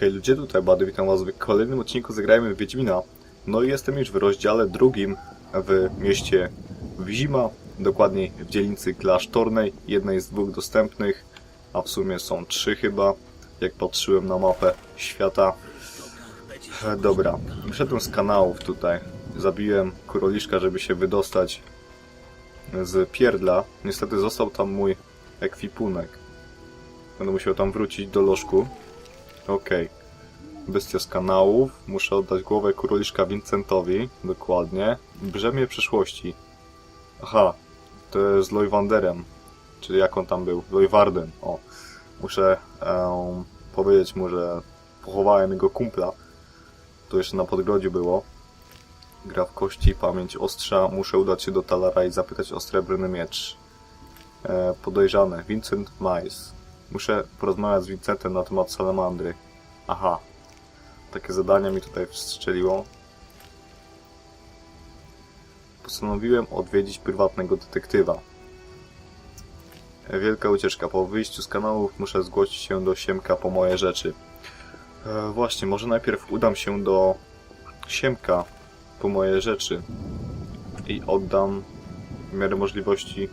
Hej ludzie, tutaj Bady, witam was w kolejnym odcinku Zagrajmy w Wiedźmina. No i jestem już w rozdziale drugim w mieście Wzima, dokładniej w dzielnicy klasztornej, jednej z dwóch dostępnych, a w sumie są trzy chyba, jak patrzyłem na mapę świata. E, Dobra, wszedłem z kanałów tutaj, zabiłem kuroliszka, żeby się wydostać z pierdla. Niestety został tam mój ekwipunek. Będę musiał tam wrócić do lożku. Okej. Bestia z kanałów. Muszę oddać głowę kuroliszka Vincentowi. Dokładnie. Brzemię przyszłości. Aha. To jest z. Czyli jak on tam był? Lojwarden. O. Muszę powiedzieć mu, że pochowałem jego kumpla. To jeszcze na podgrodziu było. Gra w kości, pamięć ostrza. Muszę udać się do Talara i zapytać o srebrny miecz. E, podejrzany. Vincent Mice. Muszę porozmawiać z Vincentem na temat salamandry. Aha. Takie zadania mi tutaj wstrzeliło. Postanowiłem odwiedzić prywatnego detektywa. Wielka ucieczka. Po wyjściu z kanałów muszę zgłosić się do Siemka po moje rzeczy. E, właśnie, może najpierw udam się do Siemka po moje rzeczy i oddam w miarę możliwości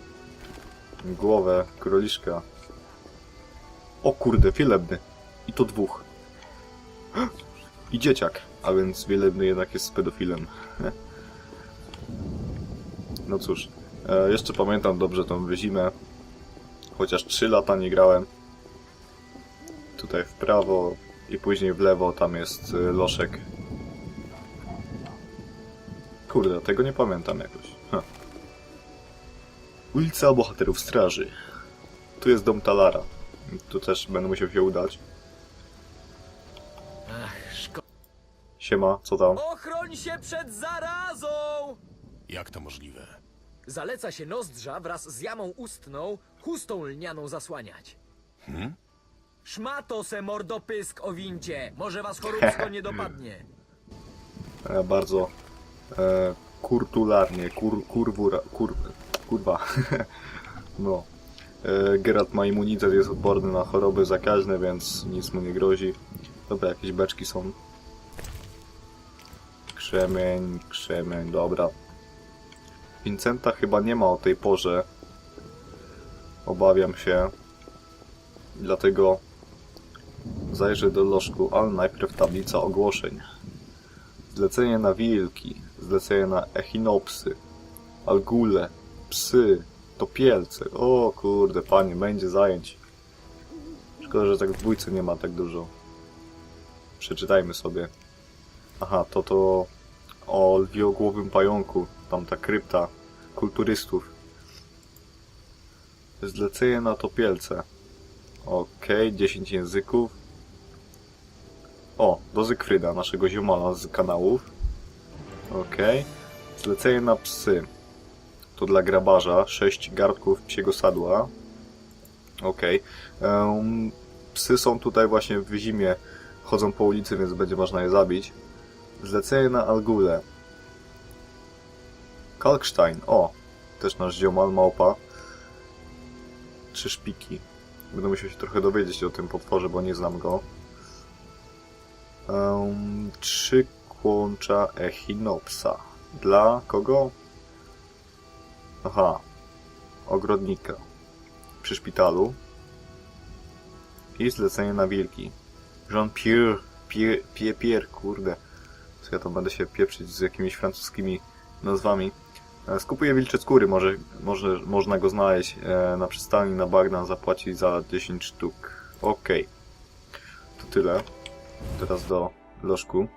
głowę króliszka. O kurde, wielebny. I to dwóch. I dzieciak. A więc wielebny jednak jest pedofilem. No cóż. E, jeszcze pamiętam dobrze tą zimę. Chociaż 3 lata nie grałem. Tutaj w prawo i później w lewo tam jest e, loszek. Kurde, tego nie pamiętam jakoś. Huh. Ulica Bohaterów Straży. Tu jest dom Talara. Tu też będę musiał się udać. Ach. Siema, co tam? Ochroń się przed zarazą! Jak to możliwe? Zaleca się nozdrza wraz z jamą ustną chustą lnianą zasłaniać. Hmm? Szmato se mordopysk o wincie! Może was choróbsko nie dopadnie. E, bardzo e, kurtularnie, kur, kurwura, kur, kurwa. no. E, Geralt ma immunitet, jest odporny na choroby zakaźne, więc nic mu nie grozi. Dobra, jakieś beczki są. Krzemień, krzemień, dobra. Vincenta chyba nie ma o tej porze. Obawiam się. Dlatego zajrzę do lożku, ale najpierw tablica ogłoszeń. Zlecenie na wilki, zlecenie na echinopsy, algule, psy, topielce. O kurde, panie, będzie zajęć. Szkoda, że tak w dwójce nie ma tak dużo. Przeczytajmy sobie. Aha, to to o lwiogłowym pająku, tamta krypta kulturystów. Zlecenie na topielce. Okej, 10 języków. O, do Zygfryda, naszego ziomala z kanałów. Okej. Zlecenie na psy. To dla grabarza. 6 gardków psiego sadła. Okej. Em, psy są tutaj właśnie w zimie. Chodzą po ulicy, więc będzie można je zabić. Zlecenie na Algule. Kalkstein. O, też nasz ziomal, małpa. Trzy szpiki. Będę musiał się trochę dowiedzieć o tym potworze, bo nie znam go. Um, trzy kłącza Echinopsa. Dla kogo? Aha. Ogrodnika. Przy szpitalu. I zlecenie na wilki. Jean-Pierre. Pierre, Pierre, Pierre, kurde. Co ja tam będę się pieprzyć z jakimiś francuskimi nazwami. E, Skupuję wilcze skóry, może, może można go znaleźć e, na przystani na bagna, zapłacić za 10 sztuk. Okej. To tyle. Teraz do lożku.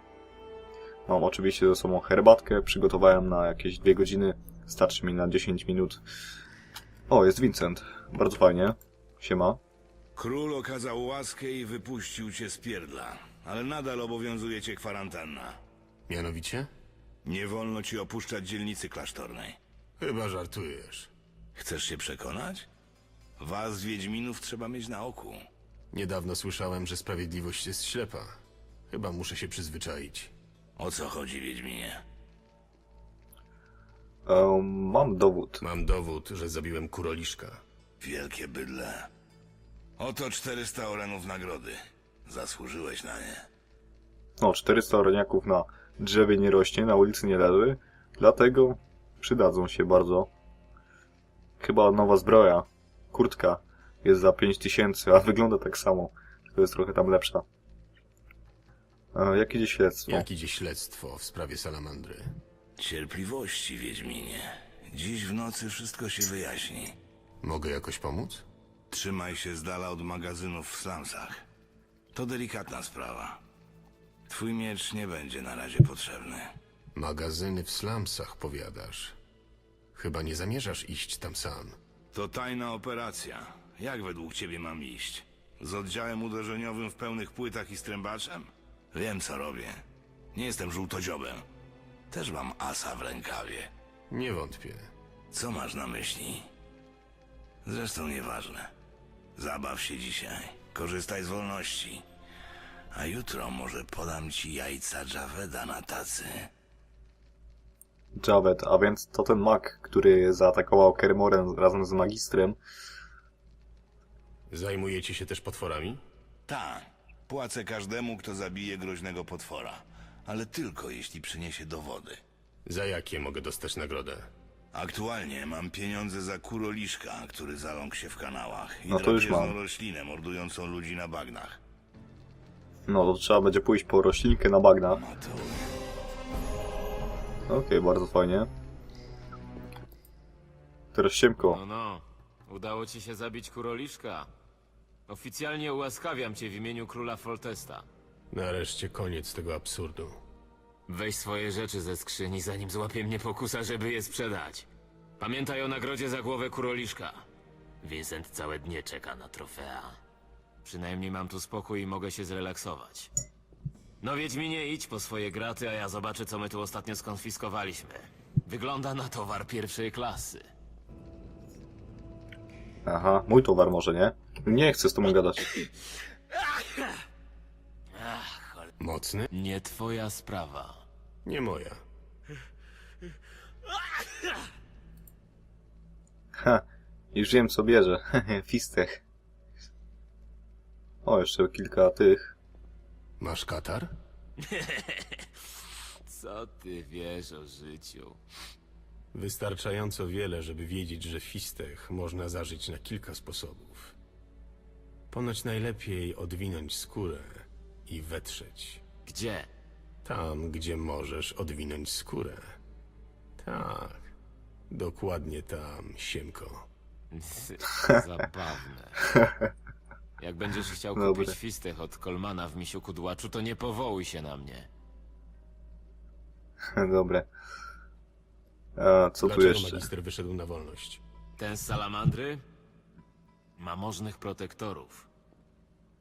Mam oczywiście ze sobą herbatkę, przygotowałem na jakieś 2 godziny. Starczy mi na 10 minut. O, jest Vincent. Bardzo fajnie. Siema. Król okazał łaskę i wypuścił cię z pierdla, ale nadal obowiązuje cię kwarantanna. Mianowicie? Nie wolno ci opuszczać dzielnicy klasztornej. Chyba żartujesz. Chcesz się przekonać? Was, Wiedźminów, trzeba mieć na oku. Niedawno słyszałem, że sprawiedliwość jest ślepa. Chyba muszę się przyzwyczaić. O co chodzi, Wiedźminie? Em, mam dowód. Mam dowód, że zabiłem kuroliszka. Wielkie bydle. Oto 400 orenów nagrody. Zasłużyłeś na nie. No, 400 oreniaków na drzewie nie rośnie, na ulicy nie leży, dlatego przydadzą się bardzo. Chyba nowa zbroja, kurtka jest za 5000, a wygląda tak samo, tylko jest trochę tam lepsza. E, jak idzie śledztwo? Jak idzie śledztwo w sprawie salamandry? Cierpliwości, Wiedźminie. Dziś w nocy wszystko się wyjaśni. Mogę jakoś pomóc? Trzymaj się z dala od magazynów w slumsach. To delikatna sprawa. Twój miecz nie będzie na razie potrzebny. Magazyny w slumsach, powiadasz. Chyba nie zamierzasz iść tam sam. To tajna operacja. Jak według ciebie mam iść? Z oddziałem uderzeniowym w pełnych płytach i strębaczem? Wiem, co robię. Nie jestem żółtodziobem. Też mam asa w rękawie. Nie wątpię. Co masz na myśli? Zresztą nieważne. Zabaw się dzisiaj. Korzystaj z wolności. A jutro może podam ci jajca Javeda na tacy. Javed, a więc to ten mag, który zaatakował Kermoren razem z magistrem. Zajmujecie się też potworami? Tak. Płacę każdemu, kto zabije groźnego potwora. Ale tylko jeśli przyniesie dowody. Za jakie mogę dostać nagrodę? Aktualnie mam pieniądze za kuroliszka, który zaląkł się w kanałach i No to już drapieżną mam. roślinę mordującą ludzi na bagnach. No to trzeba będzie pójść po roślinkę na bagna. To Okej, bardzo fajnie. Teraz Siemko. No, no. Udało ci się zabić kuroliszka. Oficjalnie ułaskawiam cię w imieniu króla Foltesta. Nareszcie koniec tego absurdu. Weź swoje rzeczy ze skrzyni, zanim złapie mnie pokusa, żeby je sprzedać. Pamiętaj o nagrodzie za głowę kuroliszka. Vincent całe dnie czeka na trofea. Przynajmniej mam tu spokój i mogę się zrelaksować. No Wiedźminie, idź po swoje graty, a ja zobaczę, co my tu ostatnio skonfiskowaliśmy. Wygląda na towar pierwszej klasy. Aha, mój towar może, nie? Nie chcę z tobą gadać. Mocny? Nie twoja sprawa. Nie moja. Ha, już wiem co bierze. Fistech. O, jeszcze kilka tych. Masz katar? Co ty wiesz o życiu? Wystarczająco wiele, żeby wiedzieć, że fistech można zażyć na kilka sposobów. Ponoć najlepiej odwinąć skórę i wetrzeć. Gdzie? Tam, gdzie możesz odwinąć skórę. Tak. Dokładnie tam, Siemko. Zabawne. Jak będziesz chciał Dobre. kupić fistech od Kolmana w misiu kudłaczu, to nie powołuj się na mnie. Dobre. A, co tu Dlaczego jeszcze? magister wyszedł na wolność? Ten z salamandry ma możnych protektorów.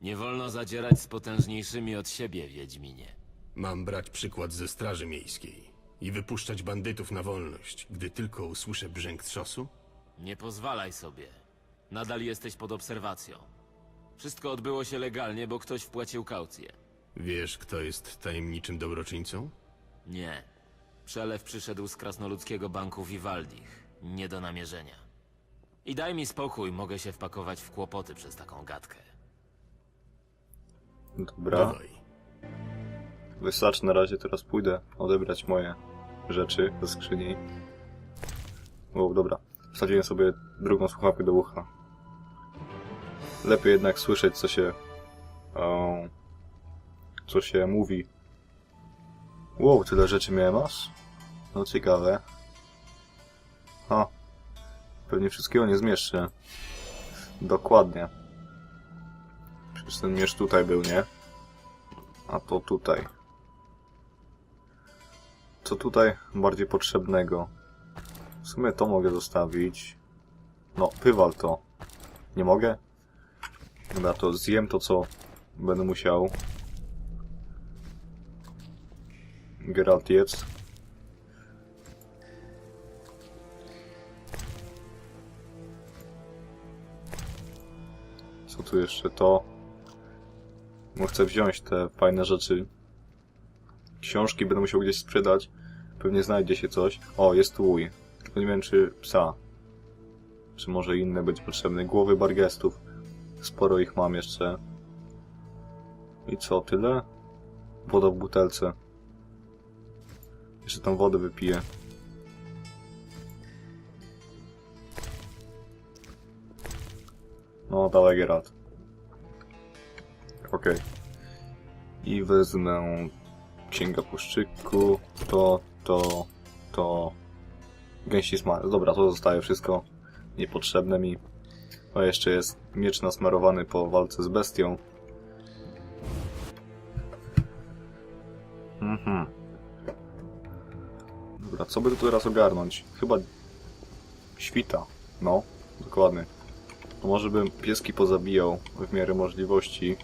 Nie wolno zadzierać z potężniejszymi od siebie, Wiedźminie. Mam brać przykład ze Straży Miejskiej i wypuszczać bandytów na wolność, gdy tylko usłyszę brzęk trzosu? Nie pozwalaj sobie. Nadal jesteś pod obserwacją. Wszystko odbyło się legalnie, bo ktoś wpłacił kaucję. Wiesz, kto jest tajemniczym dobroczyńcą? Nie. Przelew przyszedł z krasnoludzkiego banku Vivaldich. Nie do namierzenia. I daj mi spokój, mogę się wpakować w kłopoty przez taką gadkę. Dobra. Dawaj. Wystarczy na razie, teraz pójdę odebrać moje rzeczy ze skrzyni. O, dobra. Wsadziłem sobie drugą słuchawkę do ucha. Lepiej jednak słyszeć, co się... O, co się mówi. Wow, tyle rzeczy miałem aż? No ciekawe. Ha. Pewnie wszystkiego nie zmieszczę. Dokładnie. Przecież ten miecz tutaj był, nie? A to tutaj. Co tutaj bardziej potrzebnego? W sumie to mogę zostawić. No, wywal to. Nie mogę? Dobra, to zjem to, co będę musiał. Geralt jedz. Co tu jeszcze? To... Bo chcę wziąć te fajne rzeczy. Książki będę musiał gdzieś sprzedać. Pewnie znajdzie się coś. O, jest łój. Tylko nie wiem, czy psa. Czy może inne będzie potrzebne. Głowy bargestów. Sporo ich mam jeszcze. I co, tyle? Woda w butelce. Jeszcze tam wodę wypiję. No, dawaj Geralt. Okej. I wezmę księga puszczyku, to, to, to... Gęsi smak. Dobra, to zostaje wszystko niepotrzebne mi. O, jeszcze jest miecz nasmarowany po walce z bestią. Mhm. Dobra, co by tu teraz ogarnąć? Chyba świta. No, dokładnie. To może bym pieski pozabijał w miarę możliwości.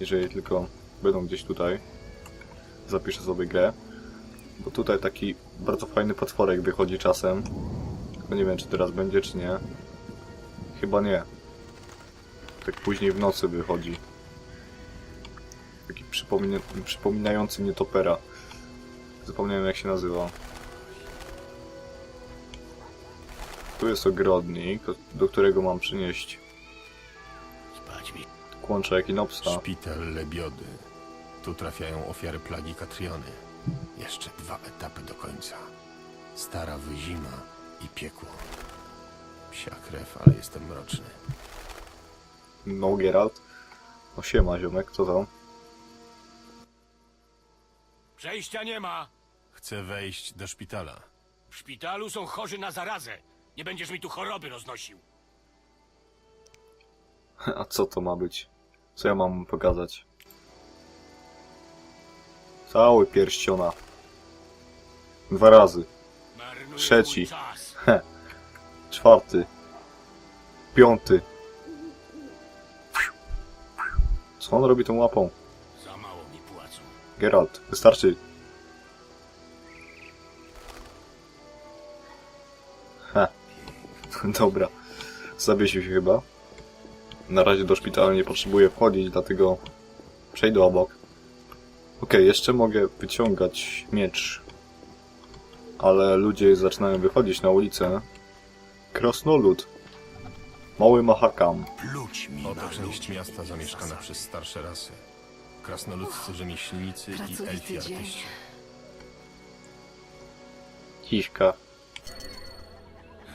Jeżeli tylko będą gdzieś tutaj. Zapiszę sobie grę. Bo tutaj taki bardzo fajny potworek wychodzi czasem. Tylko nie wiem, czy teraz będzie, czy nie. Chyba nie. Tak później w nocy wychodzi. Taki przypomina przypominający nietopera. Zapomniałem jak się nazywa. Tu jest ogrodnik, do którego mam przynieść kłącza Ekinopsa. Szpital Lebiody. Tu trafiają ofiary plagi Katriony. Jeszcze dwa etapy do końca. Stara wyzima i piekło. Psia krew, ale jestem mroczny. No Geralt. No siema ziomek, co tam? Przejścia nie ma. Chcę wejść do szpitala. W szpitalu są chorzy na zarazę. Nie będziesz mi tu choroby roznosił. A co to ma być? Co ja mam mu pokazać? Cały pierściona. Dwa razy. Trzeci. Czwarty. Piąty. Co on robi tą łapą? Za mało mi płacą. Geralt, wystarczy. Ha. Dobra. Zawiesił się chyba. Na razie do szpitala nie potrzebuję wchodzić, dlatego przejdę obok. Okej, jeszcze mogę wyciągać miecz. Ale ludzie zaczynają wychodzić na ulicę. Krasnolud. Mały Mahakam. Pluć mi Oto część ludzi. miasta zamieszkana przez starsze rasy. Krasnoludzcy rzemieślnicy i Pracowity elfi dzień. artyści. Kiśka.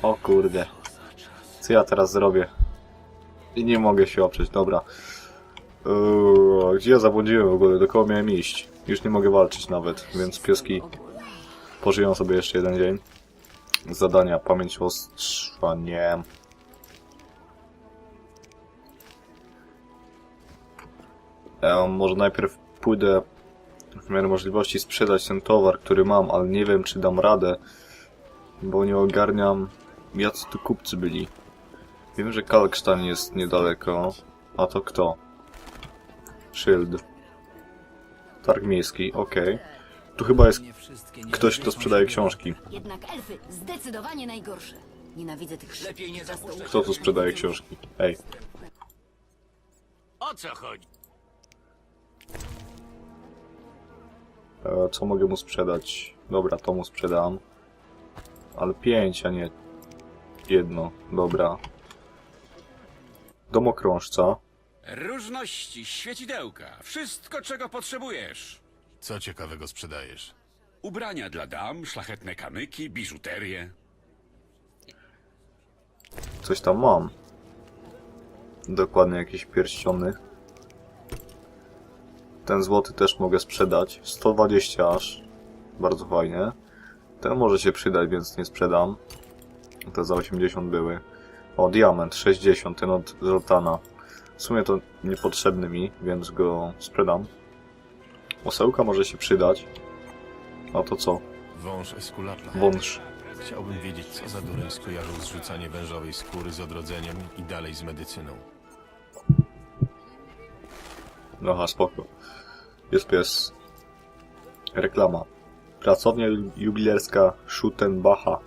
O kurde. Co ja teraz zrobię? I nie mogę się oprzeć, dobra. Gdzie ja zabłądziłem w ogóle? Do kogo miałem iść? Już nie mogę walczyć nawet, więc pieski pożyją sobie jeszcze jeden dzień. Zadania, pamięć ostrza, nie. Ja może najpierw pójdę w miarę możliwości sprzedać ten towar, który mam, ale nie wiem czy dam radę, bo nie ogarniam jacy tu kupcy byli. Wiem, że Kalksztan jest niedaleko, a to kto? Szyld. Targ miejski, okej. Tu chyba jest ktoś, kto sprzedaje książki. Jednak elfy zdecydowanie najgorsze. Nienawidzę tych Lepiej nie szybkich zapuszczać. Kto tu sprzedaje książki? Ej, O co chodzi? e, co mogę mu sprzedać? Dobra, to mu sprzedam. Ale pięć, a nie jedno. Dobra. Domokrążca. Różności, świecidełka, wszystko czego potrzebujesz. Co ciekawego sprzedajesz? Ubrania dla dam, szlachetne kamyki, biżuterię. Coś tam mam. Dokładnie jakieś pierściony. Ten złoty też mogę sprzedać. 120 aż. Bardzo fajnie. Ten może się przydać, więc nie sprzedam. Te za 80 były. O, diament 60, ten od Zoltana. W sumie to niepotrzebny mi, więc go sprzedam. Osełka może się przydać. A to co? Wąż Eskulapa. Wąż. Chciałbym wiedzieć, co za dureń skojarzył zrzucanie wężowej skóry z odrodzeniem i dalej z medycyną. Aha, spoko. Jest pies. Reklama. Pracownia ju- jubilerska Schuttenbacha.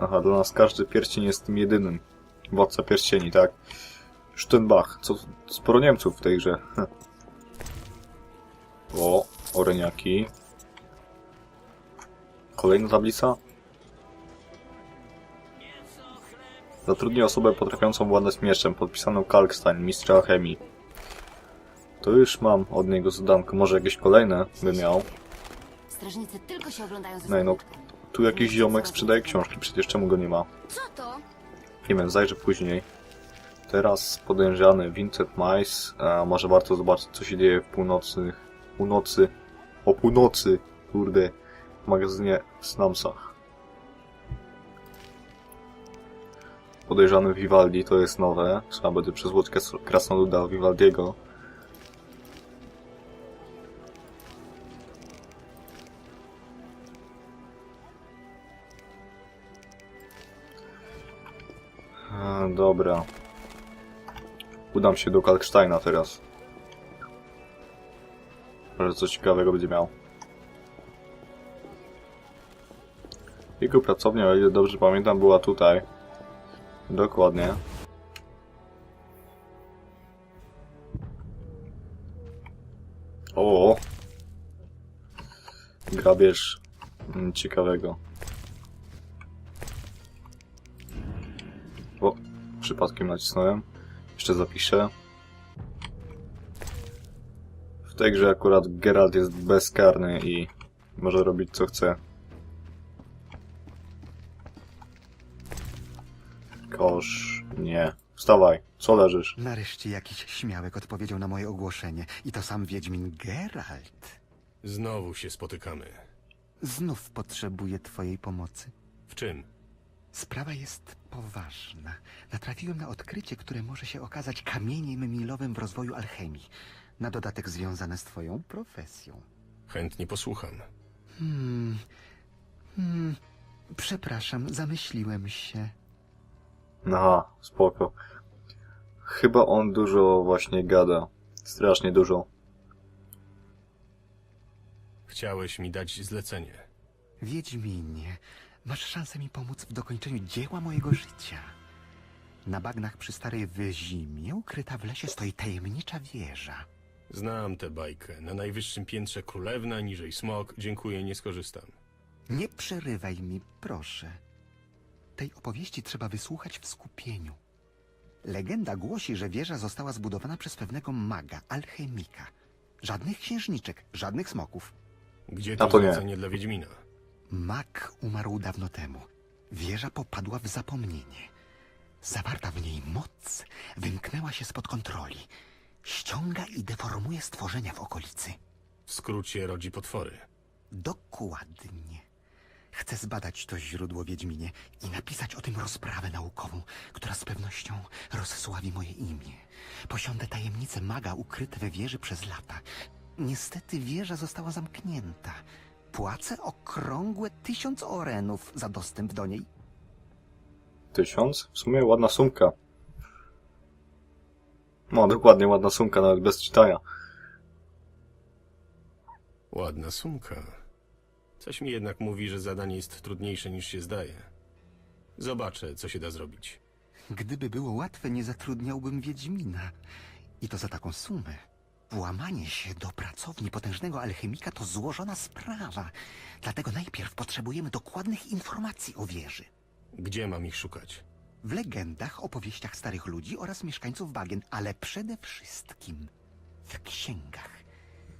Aha, dla nas każdy pierścień jest tym jedynym. Władca pierścieni, tak? Schuttenbach. Co, sporo Niemców w tej grze. O, oreniaki. Kolejna tablica? Zatrudnij osobę potrafiącą władać mieczem, podpisaną Kalkstein, mistrza alchemii. To już mam od niego zadanko, może jakieś kolejne by miał. Strażnicy tylko się oglądają ze No i no, tu jakiś ziomek sprzedaje książki, przecież czemu go nie ma? Co to? Nie wiem, zajrzę później. Teraz podejrzany Vincent Mice. A może warto zobaczyć, co się dzieje w północy. Północy. O północy! Kurde. W magazynie Snamsach. Podejrzany Vivaldi to jest nowe. Trzeba będzie przezłoć kras- krasnoluda Vivaldiego. Dobra. Udam się do Kalksteina teraz. Może coś ciekawego będzie miał. Jego pracownia, o ile dobrze pamiętam, była tutaj. Dokładnie. O! Grabież mm, ciekawego. Przypadkiem nacisnąłem. Jeszcze zapiszę. W tej grze akurat Geralt jest bezkarny i może robić co chce. Kosz, nie. Wstawaj, co leżysz? Nareszcie jakiś śmiałek odpowiedział na moje ogłoszenie. I to sam Wiedźmin Geralt. Znowu się spotykamy. Znów potrzebuję twojej pomocy. W czym? Sprawa jest poważna. Natrafiłem na odkrycie, które może się okazać kamieniem milowym w rozwoju alchemii. Na dodatek związane z twoją profesją. Chętnie posłucham. Hmm. Hmm. Przepraszam, zamyśliłem się. Aha, spoko. Chyba on dużo właśnie gada. Strasznie dużo. Chciałeś mi dać zlecenie. Wiedźminie, masz szansę mi pomóc w dokończeniu dzieła mojego życia. Na bagnach przy starej wyzimie, ukryta w lesie, stoi tajemnicza wieża. Znam tę bajkę. Na najwyższym piętrze królewna, niżej smok. Dziękuję, nie skorzystam. Nie przerywaj mi, proszę. Tej opowieści trzeba wysłuchać w skupieniu. Legenda głosi, że wieża została zbudowana przez pewnego maga, alchemika. Żadnych księżniczek, żadnych smoków. Gdzie A to to nie. zlecenie dla Wiedźmina? Mag umarł dawno temu. Wieża popadła w zapomnienie. Zawarta w niej moc wymknęła się spod kontroli. Ściąga i deformuje stworzenia w okolicy. W skrócie rodzi potwory. Dokładnie. Chcę zbadać to źródło Wiedźminie i napisać o tym rozprawę naukową, która z pewnością rozsławi moje imię. Posiądę tajemnice maga ukryte we wieży przez lata. Niestety wieża została zamknięta. Płacę okrągłe tysiąc orenów za dostęp do niej. Tysiąc? W sumie ładna sumka. No, dokładnie, ładna sumka, nawet bez czytania. Ładna sumka. Coś mi jednak mówi, że zadanie jest trudniejsze niż się zdaje. Zobaczę, co się da zrobić. Gdyby było łatwe, nie zatrudniałbym Wiedźmina. I to za taką sumę. Włamanie się do pracowni potężnego alchemika to złożona sprawa. Dlatego najpierw potrzebujemy dokładnych informacji o wieży. Gdzie mam ich szukać? W legendach, opowieściach starych ludzi oraz mieszkańców bagien, ale przede wszystkim w księgach.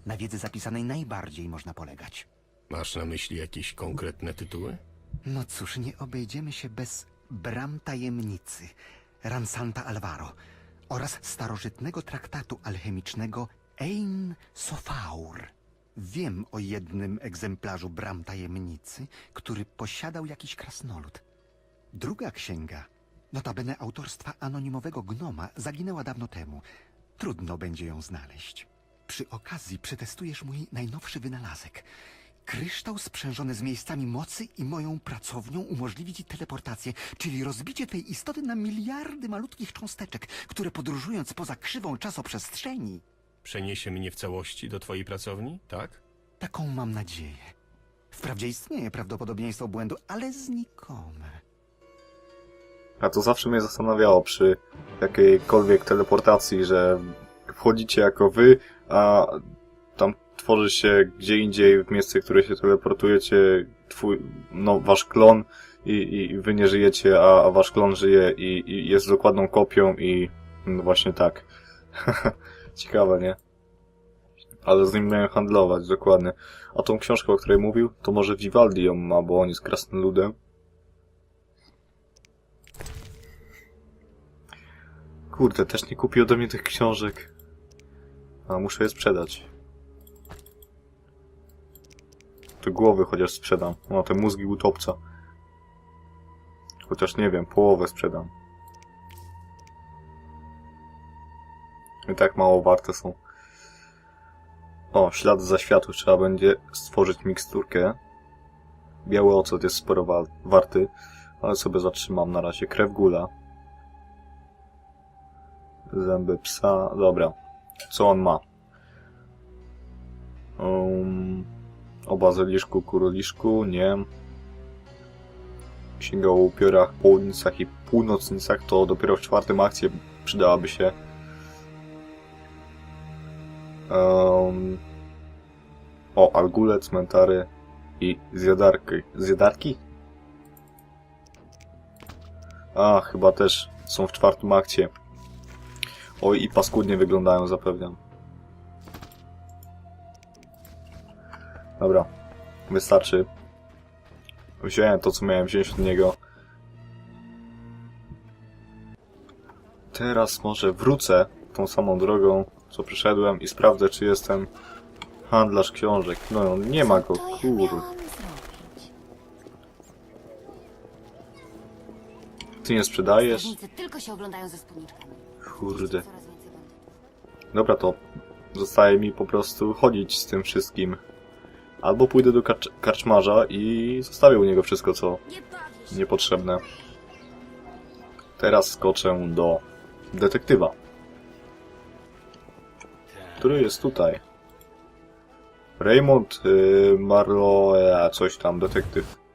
Na wiedzy zapisanej najbardziej można polegać. Masz na myśli jakieś konkretne tytuły? No cóż, nie obejdziemy się bez Bram Tajemnicy, Ransanta Alvaro oraz starożytnego traktatu alchemicznego Ein Sofaur. Wiem o jednym egzemplarzu Bram Tajemnicy, który posiadał jakiś krasnolud. Druga księga, notabene autorstwa anonimowego gnoma, zaginęła dawno temu. Trudno będzie ją znaleźć. Przy okazji przetestujesz mój najnowszy wynalazek. Kryształ sprzężony z miejscami mocy i moją pracownią umożliwi ci teleportację, czyli rozbicie tej istoty na miliardy malutkich cząsteczek, które podróżując poza krzywą czasoprzestrzeni, Przeniesie mnie w całości do twojej pracowni, tak? taką mam nadzieję. Wprawdzie istnieje prawdopodobieństwo błędu, ale znikome. A to zawsze mnie zastanawiało przy jakiejkolwiek teleportacji, że wchodzicie jako wy, a tworzy się gdzie indziej w miejsce, które się teleportujecie, twój, no, wasz klon i, i wy nie żyjecie, a, a wasz klon żyje i, i jest dokładną kopią i no właśnie tak. Ciekawe, nie? Ale z nim miałem handlować, dokładnie. A tą książkę, o której mówił, to może Vivaldi ją ma, bo on jest krasnoludem. Kurde, też nie kupił ode mnie tych książek. A muszę je sprzedać. Te głowy chociaż sprzedam. No, te mózgi utopca. Chociaż nie wiem, połowę sprzedam. I tak mało warte są. O, ślad zaświatu. Trzeba będzie stworzyć miksturkę. Biały ocet jest sporo wa warty, ale sobie zatrzymam na razie. Krew gula. Zęby psa. Dobra. Co on ma? Um, o bazyliszku, kuroliszku, nie. Księga o upiorach, południcach i północnicach to dopiero w czwartym akcie przydałaby się. Um, o, algule, cmentary i zjadarki. Zjadarki? A, chyba też są w czwartym akcie. Oj, i paskudnie wyglądają, zapewniam. Dobra, wystarczy. Wziąłem to, co miałem wziąć od niego. Teraz może wrócę tą samą drogą, co przyszedłem i sprawdzę, czy jestem handlarz książek. No, nie ma go, kur... Ty nie sprzedajesz? Tylko się oglądają ze. Kurde. Dobra, to zostaje mi po prostu chodzić z tym wszystkim. Albo pójdę do karcz karczmarza i zostawię u niego wszystko, co niepotrzebne. Teraz skoczę do detektywa, który jest tutaj. Raymond y, Marlowe, coś tam, detektyw.